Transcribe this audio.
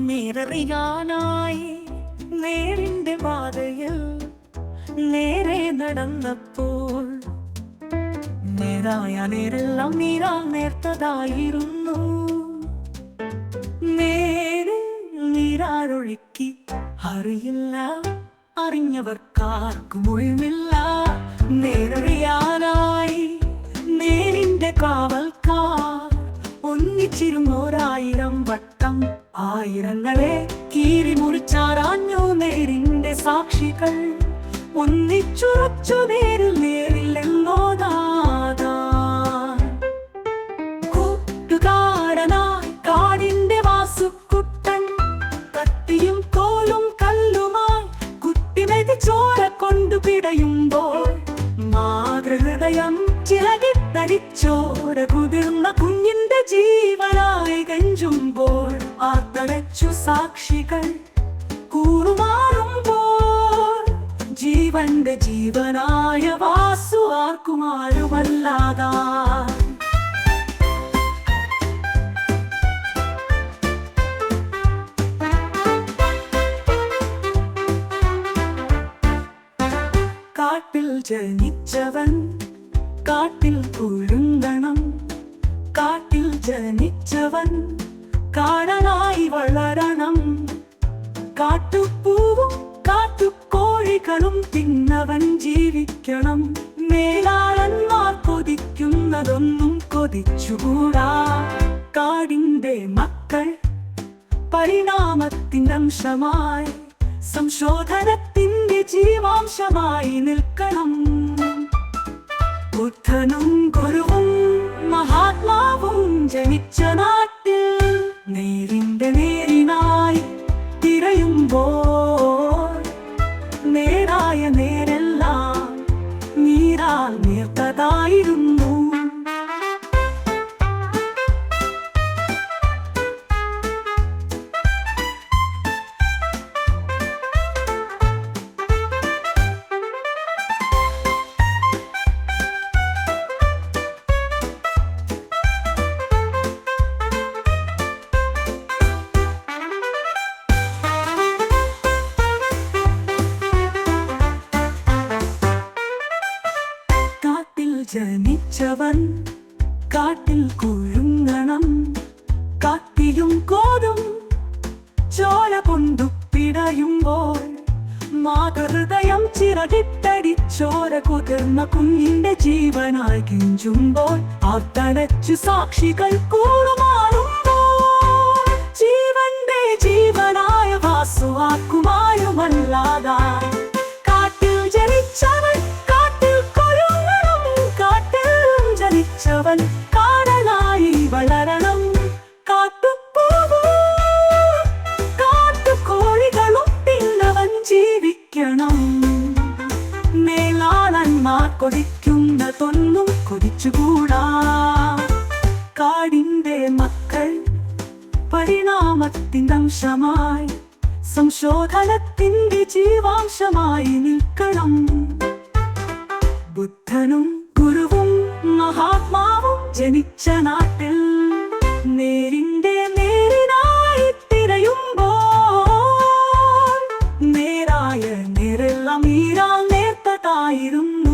നേരറിയാനായി നേരിന്റെ പാതയിൽ നേരെ നടന്നപ്പോൾ നേരായ നേരെല്ലാം നീരാ നേർത്തതായിരുന്നു. നേരെ നീരാരൊഴുക്കി അറിയില്ല അറിഞ്ഞവർക്കാർക്കും ഒഴിവില്ല. നേരറിയാനായി നേരിന്റെ കാവൽക്കാർ ഒന്നിച്ചിരുന്നോരായിരം വട്ടം ആയിരങ്ങളെ കീറി മുറിച്ചാറാഞ്ഞു നേരിന്റെ സാക്ഷികൾ. ഒന്നിച്ചുറച്ചു നേരിൽ നേരില്ലെന്നോതാതാ കൂട്ടുകാരനായി കോലും മാതൃഹൃദയം ചിലകിത്തരിച്ചോര കുതിർന്ന കുഞ്ഞിന്റെ ജീവനായി കഞ്ചുമ്പോൾ ആർത്തടച്ചു സാക്ഷികൾ കൂറുമാറുമ്പോൾ. ജീവന്റെ ജീവനായ വാസു ആർക്കുമാരുമല്ലാതാ. കാട്ടിൽ ജനിച്ചവൻ കാട്ടിൽ കുഴുങ്ങണം കാട്ടിൽ ജനിച്ചവൻ കാടനായി വളരണം. കാട്ടുപൂവും കാട്ടുകോഴികളും തിന്നവൻ ജീവിക്കണം. മേലാളന്മാർ കൊതിക്കുന്നതൊന്നും കൊതിച്ചുകൂടാ. കാടിന്റെ മക്കൾ പരിണാമത്തിന്റെ അംശമായി സംശോധനത്തിന്റെ ജീവാംശമായി നിൽക്കണം. ബുദ്ധനും ഗുരുവും മഹാത്മാവും ജനിച്ച നാട്ടിൽ നേരിന്റെ നേരിനായി തിരയുമ്പോൾ നേരായ നേരെല്ലാം നീരാൽ നേർത്തതായിരുന്നു. ജനിച്ചവൻ കാട്ടിൽ കുഴുങ്ങണം കാട്ടിലും കോതും ചോല കൊണ്ടു പിടയുമ്പോൾ മാതൃഹൃദയം ചിറകിട്ടടിച്ചോര കുതിർന്ന കുഞ്ഞിന്റെ ജീവനായി കിഞ്ചുമ്പോൾ ആർത്തടച്ചു സാക്ഷികൾ കൂടുമാറുമ്പോൾ ജീവന്റെ ജീവനായ വാസുവാക്കുമാരുമല്ലാതായി ജനിച്ചവൻ കാടനായി വളരണം. കാട്ടുപോകും കാട്ടുകോഴികളും തിന്നവൻ ജീവിക്കണം. മേലാളന്മാർ കൊതിക്കുന്നതൊന്നും കൊതിച്ചുകൂടാ. കാടിന്റെ മക്കൾ പരിണാമത്തിന്റെ അംശമായി സംശോധനത്തിന്റെ ജീവാംശമായി നിൽക്കണം. ബുദ്ധനും മഹാത്മാവ് ജനിച്ച നാട്ടിൽ നേരിന്റെ നേരിനായി തിരയുമ്പോ നേരായ നേരെല്ലാം ഈരാ നേർത്തതായിരുന്നു.